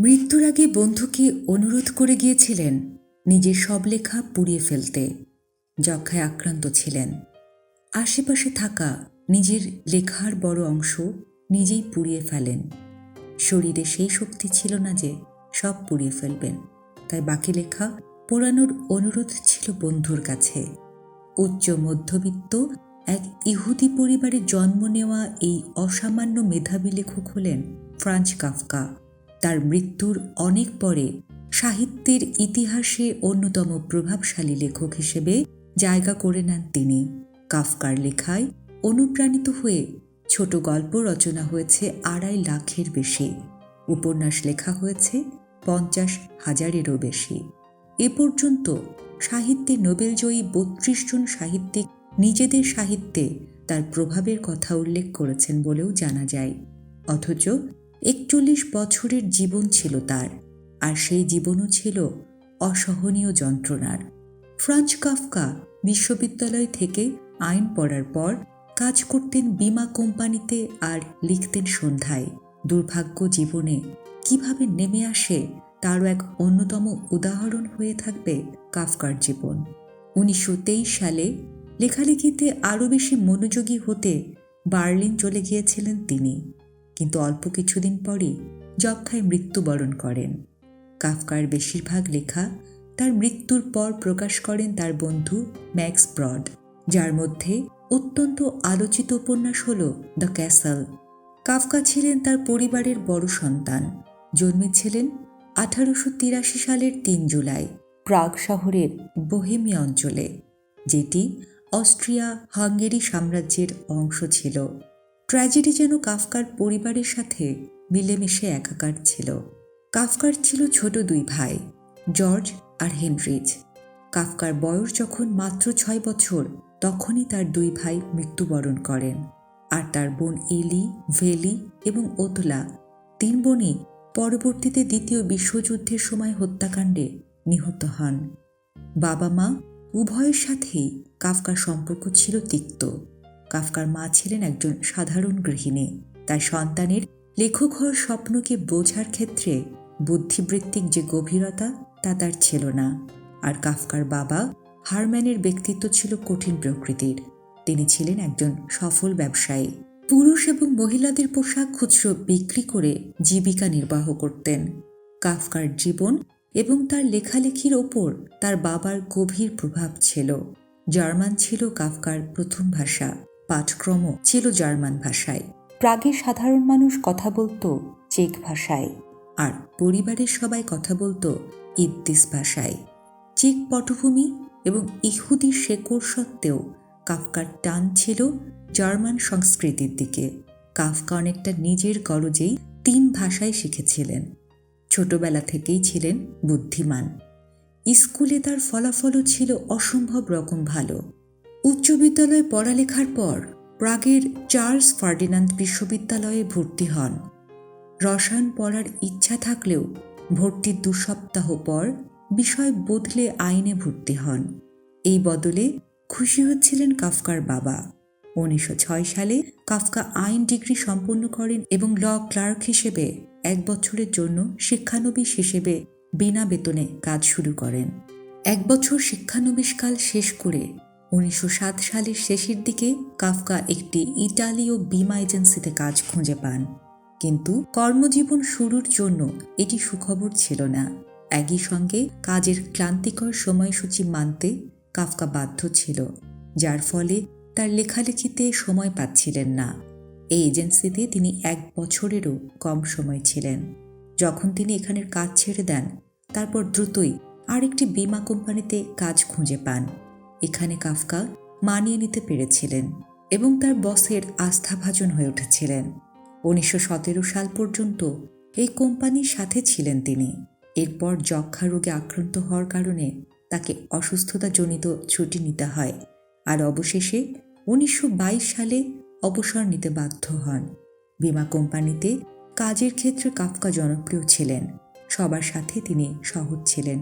মৃত্যুর আগে বন্ধুকে অনুরোধ করে গিয়েছিলেন নিজের সব লেখা পুড়িয়ে ফেলতে। যক্ষায় আক্রান্ত ছিলেন। আশেপাশে থাকা নিজের লেখার বড় অংশ নিজেই পুড়িয়ে ফেলেন। শরীরে সেই শক্তি ছিল না যে সব পুড়িয়ে ফেলবেন। তাই বাকি লেখা পোড়ানোর অনুরোধ ছিল বন্ধুর কাছে। উচ্চ মধ্যবিত্ত এক ইহুদি পরিবারে জন্ম নেওয়া এই অসামান্য মেধাবী লেখক হলেন ফ্রান্স কাফকা। তার মৃত্যুর অনেক পরে সাহিত্যের ইতিহাসে অন্যতম প্রভাবশালী লেখক হিসেবে জায়গা করে নেন তিনি। কাফকার লেখায় অনুপ্রাণিত হয়ে ছোট গল্প রচনা হয়েছে আড়াই লাখের বেশি। উপন্যাস লেখা হয়েছে পঞ্চাশ হাজারেরও বেশি। এ পর্যন্ত সাহিত্যে নোবেলজয়ী বত্রিশ জন সাহিত্যিক নিজেদের সাহিত্যে তার প্রভাবের কথা উল্লেখ করেছেন বলেও জানা যায়। অথচ একচল্লিশ বছরের জীবন ছিল তার, আর সেই জীবনও ছিল অসহনীয় যন্ত্রণার। ফ্রাঞ্চ কাফকা বিশ্ববিদ্যালয় থেকে আইন পড়ার পর কাজ করতেন বিমা কোম্পানিতে আর লিখতেন সন্ধ্যায়। দুর্ভাগ্য জীবনে কীভাবে নেমে আসে তারও এক অন্যতম উদাহরণ হয়ে থাকবে কাফকার জীবন। উনিশশো তেইশ সালে লেখালেখিতে আরও বেশি মনোযোগী হতে বার্লিন চলে গিয়েছিলেন তিনি। কিন্তু অল্প কিছুদিন পরই যক্ষায় মৃত্যুবরণ করেন। কাফকার বেশিরভাগ লেখা তার মৃত্যুর পর প্রকাশ করেন তার বন্ধু ম্যাক্স ব্রড, যার মধ্যে অত্যন্ত আলোচিত উপন্যাস হল দ্য ক্যাসল। কাফকা ছিলেন তার পরিবারের বড় সন্তান। জন্মেছিলেন আঠারোশো তিরাশি সালের তিন জুলাই প্রাগ শহরের বোহেমিয়া অঞ্চলে, যেটি অস্ট্রিয়া হাঙ্গেরি সাম্রাজ্যের অংশ ছিল। ট্র্যাজেডি যেন কাফকার পরিবারের সাথে মিলেমিশে একাকার ছিল। কাফকার ছিল ছোট দুই ভাই জর্জ আর হেনরিজ কাফকার বয়স যখন মাত্র ছয় বছর, তখনই তার দুই ভাই মৃত্যুবরণ করেন। আর তার বোন এলি ভেলি এবং ওতলা তিন বোনই পরবর্তীতে দ্বিতীয় বিশ্বযুদ্ধের সময় হত্যাকাণ্ডে নিহত হন। বাবা মা উভয়ের সাথেই কাফকার সম্পর্ক ছিল তিক্ত। কাফকার মা ছিলেন একজন সাধারণ গৃহিণী। তার সন্তানের লেখক হওয়ার স্বপ্নকে বোঝার ক্ষেত্রে বুদ্ধিবৃত্তিক যে গভীরতা, তা তার ছিল না। আর কাফকার বাবা হারম্যানের ব্যক্তিত্ব ছিল কঠিন প্রকৃতির। তিনি ছিলেন একজন সফল ব্যবসায়ী। পুরুষ এবং মহিলাদের পোশাক, খুচরো বিক্রি করে জীবিকা নির্বাহ করতেন। কাফকার জীবন এবং তার লেখালেখির ওপর তার বাবার গভীর প্রভাব ছিল। জার্মান ছিল কাফকার প্রথম ভাষা। পাঠক্রম ছিল জার্মান ভাষায়। প্রাগে সাধারণ মানুষ কথা বলতো চেক ভাষায় আর পরিবারের সবাই কথা বলতো ইদ্দিস ভাষায়। চেক পটভূমি এবং ইহুদি শেকড় সত্ত্বেও কাফকার টান ছিল জার্মান সংস্কৃতির দিকে। কাফকা অনেকটা নিজের গরজেই তিন ভাষায় শিখেছিলেন। ছোটবেলা থেকেই ছিলেন বুদ্ধিমান। স্কুলে তার ফলাফলও ছিল অসম্ভব রকম ভালো। উচ্চ বিদ্যালয়ে পড়ালেখার পর প্রাগের চার্লস ফার্ডিনান্দ বিশ্ববিদ্যালয়ে ভর্তি হন। রসায়ন পড়ার ইচ্ছা থাকলেও ভর্তির দু সপ্তাহ পর বিষয় বদলে আইনে ভর্তি হন। এই বদলে খুশি হচ্ছিলেন কাফকার বাবা। উনিশশো ছয় সালে কাফকা আইন ডিগ্রি সম্পন্ন করেন এবং ল ক্লার্ক হিসেবে এক বছরের জন্য শিক্ষানবিশ হিসেবে বিনা বেতনে কাজ শুরু করেন। এক বছর শিক্ষানবিশকাল শেষ করে উনিশশো সাত সালের শেষের দিকে কাফকা একটি ইটালীয় বিমা এজেন্সিতে কাজ খুঁজে পান। কিন্তু কর্মজীবন শুরুর জন্য এটি সুখবর ছিল না। একই সঙ্গে কাজের ক্লান্তিকর সময়সূচি মানতে কাফকা বাধ্য ছিল, যার ফলে তার লেখালেখিতে সময় পাচ্ছিলেন না। এই এজেন্সিতে তিনি এক বছরেরও কম সময় ছিলেন। যখন তিনি এখানের কাজ ছেড়ে দেন, তারপর দ্রুতই আরেকটি বিমা কোম্পানিতে কাজ খুঁজে পান। এখানে কাফকা মানিয়ে নিতে পেরেছিলেন এবং তার বসের আস্থাভাজন হয়ে উঠেছিলেন। উনিশশো সতেরো সাল পর্যন্ত এই কোম্পানির সাথে ছিলেন তিনি। এরপর যক্ষা রোগে আক্রান্ত হওয়ার কারণে তাকে অসুস্থতাজনিত ছুটি নিতে হয় আর অবশেষে উনিশশো বাইশ সালে অবসর নিতে বাধ্য হন। বিমা কোম্পানিতে কাজের ক্ষেত্রে কাফকা জনপ্রিয় ছিলেন। সবার সাথে তিনি সহজ ছিলেন।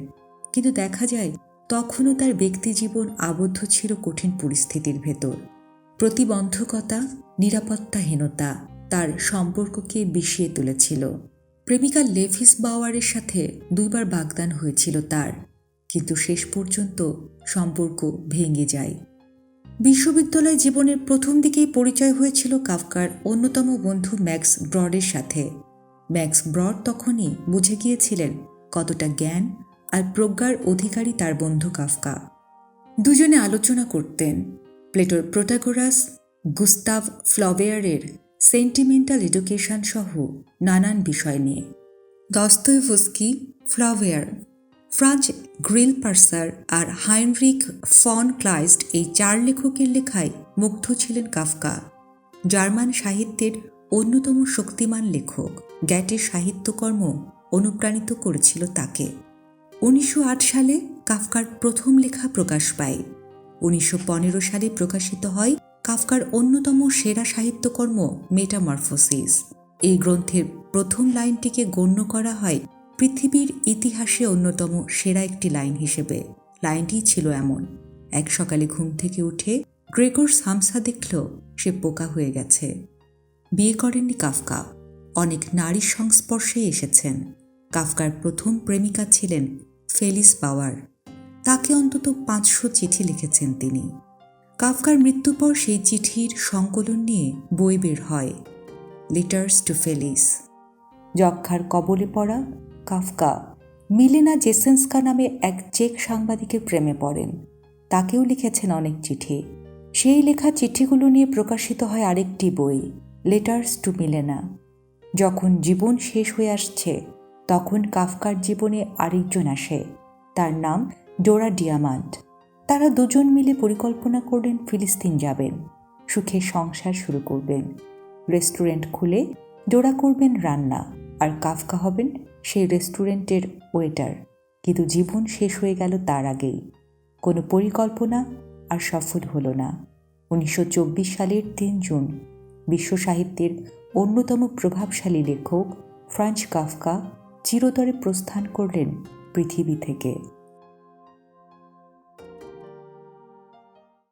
কিন্তু দেখা যায় তখনও তার ব্যক্তিজীবন আবদ্ধ ছিল কঠিন পরিস্থিতির ভেতর। প্রতিবন্ধকতা, নিরাপত্তাহীনতা তার সম্পর্ককে বিষিয়ে তুলেছিল। প্রেমিকা লেভিস বাওয়ারের সাথে দুইবার বাগদান হয়েছিল তার, কিন্তু শেষ পর্যন্ত সম্পর্ক ভেঙে যায়। বিশ্ববিদ্যালয় জীবনের প্রথম দিকেই পরিচয় হয়েছিল কাফকার অন্যতম বন্ধু ম্যাক্স ব্রডের সাথে। ম্যাক্স ব্রড তখনই বুঝে গিয়েছিলেন কতটা জ্ঞান আর প্রজ্ঞার অধিকারী তার বন্ধু কাফকা। দুজনে আলোচনা করতেন। প্লেটোর প্রোটাগোরাস, গুস্তাভ ফ্লবেয়ারের সেন্টিমেন্টাল এডুকেশন সহ নানান বিষয় নিয়ে। দস্তয়েভস্কি ফ্লাওয়ার ফ্রাঞ্চ গ্রিল পার্সার আর হাইনরিক ফন ক্লাইস্ট এই চার লেখকের লেখায় মুগ্ধ ছিলেন কাফকা। জার্মান সাহিত্যের অন্যতম শক্তিমান লেখক, গ্যাটের সাহিত্যকর্ম অনুপ্রাণিত করেছিল তাকে। উনিশশো আট সালে কাফকার প্রথম লেখা প্রকাশ পায়। উনিশশো পনেরো সালে প্রকাশিত হয় কাফকার অন্যতম সেরা সাহিত্যকর্ম মেটামরফোসিস। এই গ্রন্থের প্রথম লাইনটিকে গণ্য করা হয় পৃথিবীর ইতিহাসে অন্যতম সেরা একটি লাইন হিসেবে। লাইনটি ছিল এমন, এক সকালে ঘুম থেকে উঠে গ্রেগর সামসা দেখল, সে পোকা হয়ে গেছে। বিয়ে করেননি কাফকা, অনেক নারীর সংস্পর্শে এসেছেন। কাফকার প্রথম প্রেমিকা ছিলেন ফেলিস পাওয়ার তাকে অন্তত পাঁচশো চিঠি লিখেছেন তিনি। কাফকার মৃত্যুর পর সেই চিঠির সংকলন নিয়ে বই বের হয় লিটার্স টু ফেলিস যক্ষার কবলে পড়া কাফকা, মিলেনা জেসেন্সকা নামে এক চেক সাংবাদিকের প্রেমে পড়েন। তাকেও লিখেছেন অনেক চিঠি। সেই লেখা চিঠিগুলো নিয়ে প্রকাশিত হয় আরেকটি বই লেটার্স টু মিলেনা যখন জীবন শেষ হয়ে আসছে তখন কাফকার জীবনে আরেকজন আসে। তার নাম ডোরা ডিয়ামান্ড তারা দুজন মিলে পরিকল্পনা করলেন ফিলিস্তিন যাবেন। সুখে সংসার শুরু করবেন। রেস্টুরেন্ট খুলে ডোরা করবেন রান্না আর কাফকা হবেন সেই রেস্টুরেন্টের ওয়েটার। কিন্তু জীবন শেষ হয়ে গেল তার আগেই। কোনো পরিকল্পনা আর সফল হলো না। উনিশশো চব্বিশ সালের তিন জুন বিশ্ব সাহিত্যের অন্যতম প্রভাবশালী লেখক ফ্রান্স কাফকা চিরতরে প্রস্থান করলেন পৃথিবী থেকে।